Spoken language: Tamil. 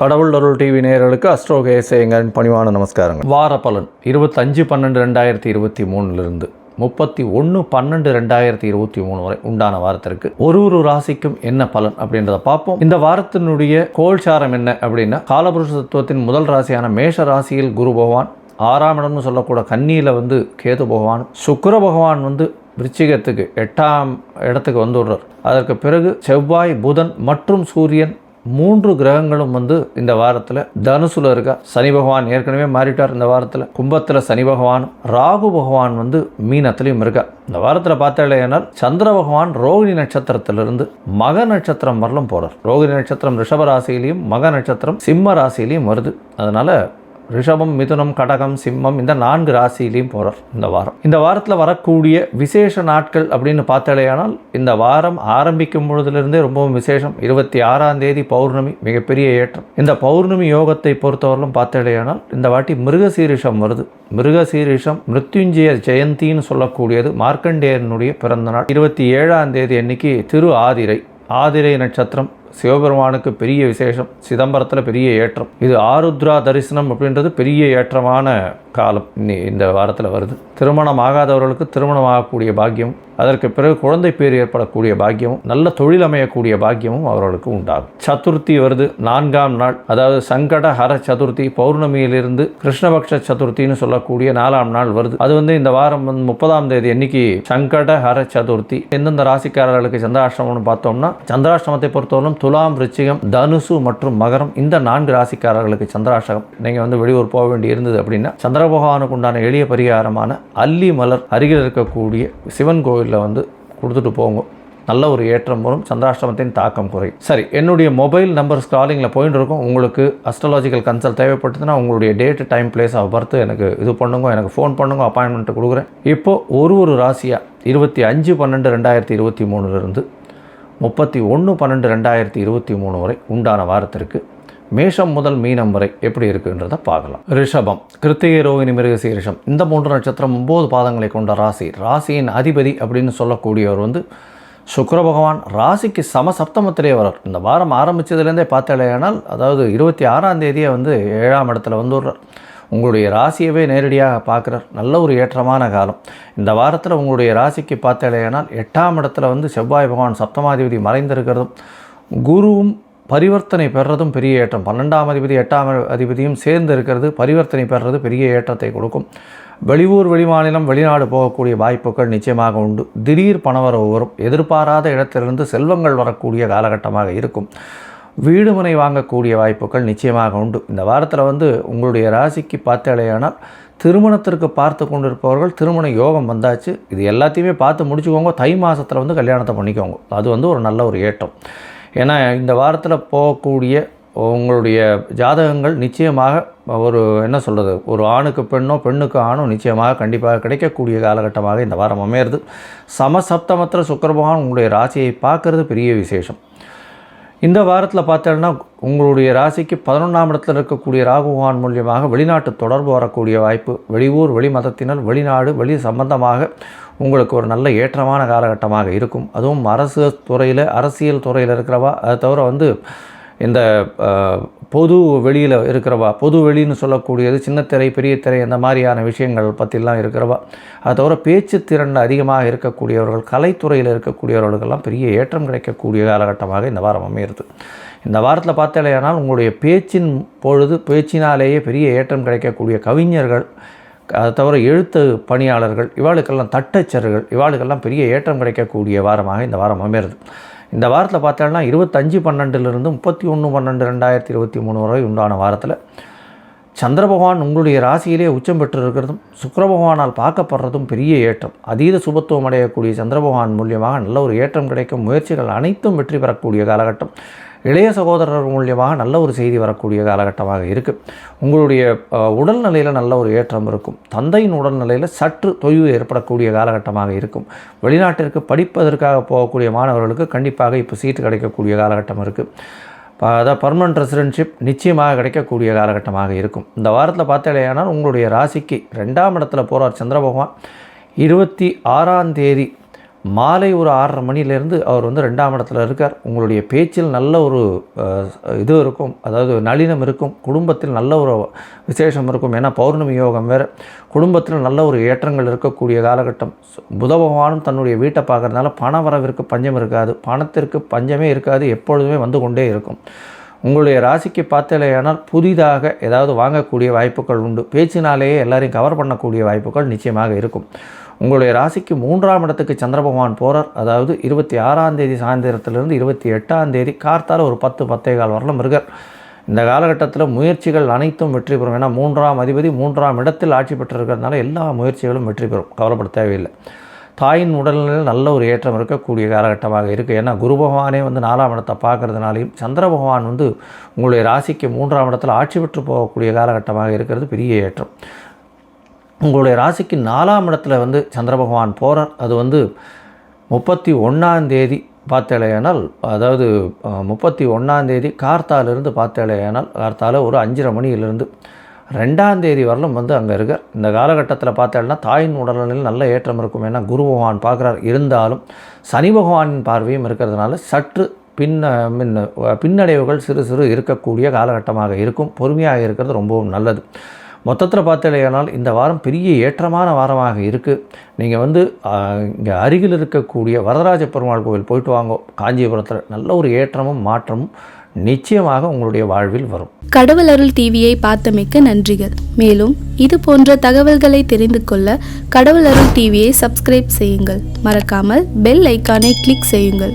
கடவுள் அருள் டிவி நேயர்களுக்கு அஸ்ட்ரோகேசேங்கன் பணிவான நமஸ்காரங்கள். வார பலன் இருபத்தஞ்சு பன்னெண்டு ரெண்டாயிரத்தி இருபத்தி மூணுலேருந்து முப்பத்தி ஒன்று பன்னெண்டு ரெண்டாயிரத்தி இருபத்தி மூணு வரை உண்டான வாரத்திற்கு ஒரு ஒரு ராசிக்கும் என்ன பலன் அப்படின்றத பார்ப்போம். இந்த வாரத்தினுடைய கோல்சாரம் என்ன அப்படின்னா காலபுருஷ தத்துவத்தின் முதல் ராசியான மேஷ ராசியில் குரு பகவான் ஆறாம் இடம்னு சொல்லக்கூட கன்னியில் வந்து கேது பகவான் சுக்கர பகவான் வந்து விருச்சிகத்துக்கு எட்டாம் இடத்துக்கு வந்துடுறார். அதற்கு பிறகு செவ்வாய் புதன் மற்றும் சூரியன் மூன்று கிரகங்களும் வந்து இந்த வாரத்தில் தனுசுல இருக்கா. சனி பகவான் ஏற்கனவே மாறிட்டார் இந்த வாரத்தில். கும்பத்தில் சனி பகவான் ராகு பகவான் வந்து மீனத்திலையும் இருக்கா. இந்த வாரத்தில் பார்த்தாலேனால் சந்திர பகவான் ரோகிணி நட்சத்திரத்திலிருந்து மக நட்சத்திரம் வரலும் போகிறார் ரோகிணி நட்சத்திரம் ரிஷப ராசியிலையும் மக நட்சத்திரம் சிம்ம ராசியிலையும் வருது. அதனால் ரிஷபம் மிதுனம் கடகம் சிம்மம் இந்த நான்கு ராசியிலையும் போகிறார் இந்த வாரம். இந்த வாரத்தில் வரக்கூடிய விசேஷ நாட்கள் அப்படின்னு பார்த்தாலேயானால் இந்த வாரம் ஆரம்பிக்கும் பொழுதுலேருந்தே ரொம்பவும் விசேஷம். இருபத்தி ஆறாம் தேதி பௌர்ணமி மிகப்பெரிய ஏற்றம். இந்த பௌர்ணமி யோகத்தை பொறுத்தவரையிலும் பார்த்தாலேயானால் இந்த வாட்டி மிருகசீரிஷம் வருது. மிருகசீரிஷம் மிருத்யுஞ்சய ஜெயந்தின்னு சொல்லக்கூடியது மார்க்கண்டேயனுடைய பிறந்த நாள். இருபத்தி ஏழாம் தேதி அன்னைக்கு திரு ஆதிரை ஆதிரை நட்சத்திரம் சிவபெருமானுக்கு பெரிய விசேஷம் சிதம்பரத்தில் பெரிய ஏற்றம். இது ஆருத்ரா தரிசனம் அப்படின்றது பெரிய ஏற்றமான காலம். இந்த வாரத்தில் வருது. திருமணம் ஆகாதவர்களுக்கு திருமணம் ஆகக்கூடிய பாக்கியம் அதற்கு பிறகு குழந்தை பேர் ஏற்படக்கூடிய பாக்கியமும் நல்ல தொழில் அமையக்கூடிய பாக்கியமும் அவர்களுக்கு உண்டாகும். சதுர்த்தி வருது நான்காம் நாள். அதாவது சங்கட ஹர சதுர்த்தி பௌர்ணமியிலிருந்து கிருஷ்ணபக்ஷ சதுர்த்தின்னு சொல்லக்கூடிய நாலாம் நாள் வருது. அது வந்து இந்த வாரம் வந்து முப்பதாம் தேதி அன்னைக்கு சங்கட ஹர சதுர்த்தி. எந்தெந்த ராசிக்காரர்களுக்கு சந்திராஷ்டமம்னு பார்த்தோம்னா சந்திராஷ்டமத்தை பொறுத்தவரைக்கும் துலாம் ரிச்சிகம் தனுசு மற்றும் மகரம் இந்த நான்கு ராசிக்காரர்களுக்கு சந்திராஷ்டகம். நீங்கள் வந்து வெளியூர் போக வேண்டி இருந்தது அப்படின்னா சந்திர பகவானுக்கு உண்டான எளிய பரிகாரமான அல்லி மலர் அருகில் இருக்கக்கூடிய சிவன் கோவிலில் வந்து கொடுத்துட்டு போங்க. நல்ல ஒரு ஏற்றம் வரும் சந்திராஷ்டமத்தின் தாக்கம் குறையும். சரி என்னுடைய மொபைல் நம்பர் ஸ்காலிங்கில் போயிட்டு இருக்கும். உங்களுக்கு அஸ்ட்ராலாஜிக்கல் கன்சல்ட் தேவைப்பட்டதுன்னா உங்களுடைய date time place of birth எனக்கு இது பண்ணுங்க எனக்கு ஃபோன் பண்ணுங்க அப்பாயின்மெண்ட் கொடுக்குறேன். இப்போது ஒரு ஒரு ராசியாக இருபத்தி அஞ்சு பன்னெண்டு ரெண்டாயிரத்தி இருபத்தி மூணுலேருந்து முப்பத்தி ஒன்று பன்னெண்டு ரெண்டாயிரத்தி இருபத்தி மூணு வரை உண்டான வாரத்திற்கு மேஷம் முதல் மீனம் வரை எப்படி இருக்குன்றதை பார்க்கலாம். ரிஷபம் கிருத்திகை ரோகிணி மிருகசீரிஷம் இந்த மூன்று நட்சத்திரம் ஒம்பது பாதங்களை கொண்ட ராசி. ராசியின் அதிபதி அப்படின்னு சொல்லக்கூடியவர் வந்து சுக்கர பகவான். ராசிக்கு சம சப்தமத்திலே வரார் இந்த வாரம் ஆரம்பித்ததுலேருந்தே பார்த்தாலேயானால் அதாவது இருபத்தி ஆறாம் தேதியை வந்து ஏழாம் இடத்துல வந்துடுறார். உங்களுடைய ராசியவே நேரடியாக பார்க்குறார் நல்ல ஒரு ஏற்றமான காலம். இந்த வாரத்தில் உங்களுடைய ராசிக்கு பார்த்தாலேயானால் எட்டாம் இடத்துல வந்து செவ்வாய் பகவான் சப்தமாதிபதி மறைந்திருக்கிறதும் குருவும் பரிவர்த்தனை பெறுறதும் பெரிய ஏற்றம். பன்னெண்டாம் அதிபதி எட்டாம் அதிபதியும் சேர்ந்து இருக்கிறது பரிவர்த்தனை பெறுறது பெரிய ஏற்றத்தை கொடுக்கும். வெளியூர் வெளிமாநிலம் வெளிநாடு போகக்கூடிய வாய்ப்புகள் நிச்சயமாக உண்டு. திடீர் பணவரவு வரும். எதிர்பாராத இடத்திலிருந்து செல்வங்கள் வரக்கூடிய காலகட்டமாக இருக்கும். வீடு மனை வாங்கக்கூடிய வாய்ப்புகள் நிச்சயமாக உண்டு. இந்த வாரத்தில் வந்து உங்களுடைய ராசிக்கு பார்த்தாலேயானால் திருமணத்திற்கு பார்த்து கொண்டிருப்பவர்கள் திருமண யோகம் வந்தாச்சு. இது எல்லாத்தையுமே பார்த்து முடிச்சுக்கோங்க. தை மாதத்தில் வந்து கல்யாணத்தை பண்ணிக்கோங்க. அது வந்து ஒரு நல்ல ஒரு ஏற்றம். ஏன்னா இந்த வாரத்தில் போகக்கூடிய உங்களுடைய ஜாதகங்கள் நிச்சயமாக ஒரு என்ன சொல்கிறது ஒரு ஆணுக்கு பெண்ணோ பெண்ணுக்கு ஆணோ நிச்சயமாக கண்டிப்பாக கிடைக்கக்கூடிய காலகட்டமாக இந்த வாரம் அமையிறது. சமசப்தமத்தில் சுக்கரபகவான் உங்களுடைய ராசியை பார்க்கறது பெரிய விசேஷம். இந்த வாரத்தில் பார்த்தோன்னா உங்களுடைய ராசிக்கு பதினொன்றாம் இடத்துல இருக்கக்கூடிய ராகுகான் மூலியமாக வெளிநாட்டு தொடர்பு வரக்கூடிய வாய்ப்பு வெளியூர் வெளி மதத்தினர் வெளிநாடு வெளி சம்பந்தமாக உங்களுக்கு ஒரு நல்ல ஏற்றமான காலகட்டமாக இருக்கும். அதுவும் அரசு துறையில் அரசியல் துறையில் இருக்கிறவா அதை தவிர வந்து இந்த பொது வெளியில் இருக்கிறவா பொது வெளின்னு சொல்லக்கூடியது சின்ன திரை பெரிய திரை அந்த மாதிரியான விஷயங்கள் பற்றிலாம் இருக்கிறவா. அதை தவிர பேச்சு திறன் அதிகமாக இருக்கக்கூடியவர்கள் கலைத்துறையில் இருக்கக்கூடியவர்களுக்கெல்லாம் பெரிய ஏற்றம் கிடைக்கக்கூடிய காலகட்டமாக இந்த வாரம் அமையிறது. இந்த வாரத்தில் பார்த்தாலேயானால் உங்களுடைய பேச்சின் பொழுது பேச்சினாலேயே பெரிய ஏற்றம் கிடைக்கக்கூடிய கவிஞர்கள் அதை தவிர எழுத்து பணியாளர்கள் இவாளுக்கெல்லாம் தட்டச்சர்கள் இவாளுக்கெல்லாம் பெரிய ஏற்றம் கிடைக்கக்கூடிய வாரமாக இந்த வாரம் அமையிறது. இந்த வாரத்தில் பார்த்தோம்னா இருபத்தஞ்சு பன்னெண்டுலேருந்து முப்பத்தி ஒன்று பன்னெண்டு ரெண்டாயிரத்தி இருபத்தி மூணு வரை உண்டான வாரத்தில் சந்திர பகவான் உங்களுடைய ராசியிலே உச்சம் பெற்றிருக்கிறதும் சுக்கர பகவானால் பார்க்கப்படுறதும் பெரிய ஏற்றம். அதீத சுபத்துவம் அடையக்கூடிய சந்திர பகவான் மூலியமாக நல்ல ஒரு ஏற்றம் கிடைக்கும். முயற்சிகள் அனைத்தும் வெற்றி பெறக்கூடிய காலகட்டம். இளைய சகோதரர் மூலியமாக நல்ல ஒரு செய்தி வரக்கூடிய காலகட்டமாக இருக்குது உங்களுடைய உடல்நிலையில் நல்ல ஒரு ஏற்றம் இருக்கும். தந்தையின் உடல்நிலையில் சற்று தொய்வு ஏற்படக்கூடிய காலகட்டமாக இருக்கும். வெளிநாட்டிற்கு படிப்பதற்காக போகக்கூடிய மாணவர்களுக்கு கண்டிப்பாக இப்போ சீட்டு கிடைக்கக்கூடிய காலகட்டம் இருக்குது அதாவது பர்மனன்ட் ரெசிடென்ஷிப் நிச்சயமாக கிடைக்கக்கூடிய காலகட்டமாக இருக்கும். இந்த வாரத்தில் பார்த்தாலேயானால் உங்களுடைய ராசிக்கு ரெண்டாம் இடத்துல போகிறார் சந்திர பகவான். இருபத்தி ஆறாம் தேதி மாலை ஒரு ஆறரை மணிலேருந்து அவர் வந்து ரெண்டாம் இடத்துல இருக்கார். உங்களுடைய பேச்சில் நல்ல ஒரு இது இருக்கும். அதாவது நளினம் இருக்கும். குடும்பத்தில் நல்ல ஒரு விசேஷம் இருக்கும். ஏன்னா பௌர்ணமி யோகம் வேறு. குடும்பத்தில் நல்ல ஒரு ஏற்றங்கள் இருக்கக்கூடிய காலகட்டம். புத பகவானும் தன்னுடைய வீட்டை பார்க்கறதுனால பண வரவிற்கு பஞ்சம் இருக்காது. பணத்திற்கு பஞ்சமே இருக்காது. எப்பொழுதுமே வந்து கொண்டே இருக்கும். உங்களுடைய ராசிக்கு பார்த்தலையானால் புதிதாக ஏதாவது வாங்கக்கூடிய வாய்ப்புகள் உண்டு. பேச்சினாலேயே எல்லாரையும் கவர் பண்ணக்கூடிய வாய்ப்புகள் நிச்சயமாக இருக்கும். உங்களுடைய ராசிக்கு மூன்றாம் இடத்துக்கு சந்திர பகவான் போகிறார் அதாவது இருபத்தி ஆறாம் தேதி சாயந்தரத்திலிருந்து இருபத்தி எட்டாம் தேதி கார்த்தால் ஒரு பத்து பத்தே கால் வரலும் இருக்கார். இந்த காலகட்டத்தில் முயற்சிகள் அனைத்தும் வெற்றி பெறும். ஏன்னா மூன்றாம் அதிபதி மூன்றாம் இடத்தில் ஆட்சி பெற்றிருக்கிறதுனால எல்லா முயற்சிகளும் வெற்றி பெறும். கவலைப்பட தேவையில்லை. தாயின் உடல்நிலையில் நல்ல ஒரு ஏற்றம் இருக்கக்கூடிய காலகட்டமாக இருக்குது ஏன்னா குரு பகவானே வந்து நாலாம் இடத்தை பார்க்கறதுனாலையும் சந்திர பகவான் வந்து உங்களுடைய ராசிக்கு மூன்றாம் இடத்தில் ஆட்சி பெற்று போகக்கூடிய காலகட்டமாக இருக்கிறது பெரிய ஏற்றம். உங்களுடைய ராசிக்கு நாலாம் இடத்துல வந்து சந்திர பகவான் போகிறார் அது வந்து முப்பத்தி ஒன்றாந்தேதி பார்த்தேலையானால் அதாவது முப்பத்தி ஒன்றாந்தேதி கார்த்தாலிருந்து பார்த்தேலையானால் கார்த்தால ஒரு அஞ்சரை மணியிலிருந்து ரெண்டாம் தேதி வரலும் வந்து அங்கே இருக்கார். இந்த காலகட்டத்தில் பார்த்தேன்னா தாயின் உடல்நிலையில் நல்ல ஏற்றம் இருக்கும் ஏன்னா குரு பகவான் பார்க்குறார். இருந்தாலும் சனி பகவானின் பார்வையும் இருக்கிறதுனால சற்று பின்ன பின்னடைவுகள் சிறு சிறு இருக்கக்கூடிய காலகட்டமாக இருக்கும். பொறுமையாக இருக்கிறது ரொம்பவும் நல்லது. மொத்தத்தில் பார்த்தலையானால் இந்த வாரம் பெரிய ஏற்றமான வாரமாக இருக்குது நீங்கள் வந்து இங்கே அருகில் இருக்கக்கூடிய வரதராஜ பெருமாள் கோவில் போயிட்டு வாங்க. காஞ்சிபுரத்தில் நல்ல ஒரு ஏற்றமும் மாற்றமும் நிச்சயமாக உங்களுடைய வாழ்வில் வரும். கடவுள் அருள் டிவியை பார்த்தமைக்க நன்றிகள். மேலும் இது போன்ற தகவல்களை தெரிந்து கொள்ள கடவுள் அருள் டிவியை சப்ஸ்கிரைப் செய்யுங்கள். மறக்காமல் பெல் ஐக்கானை கிளிக் செய்யுங்கள்.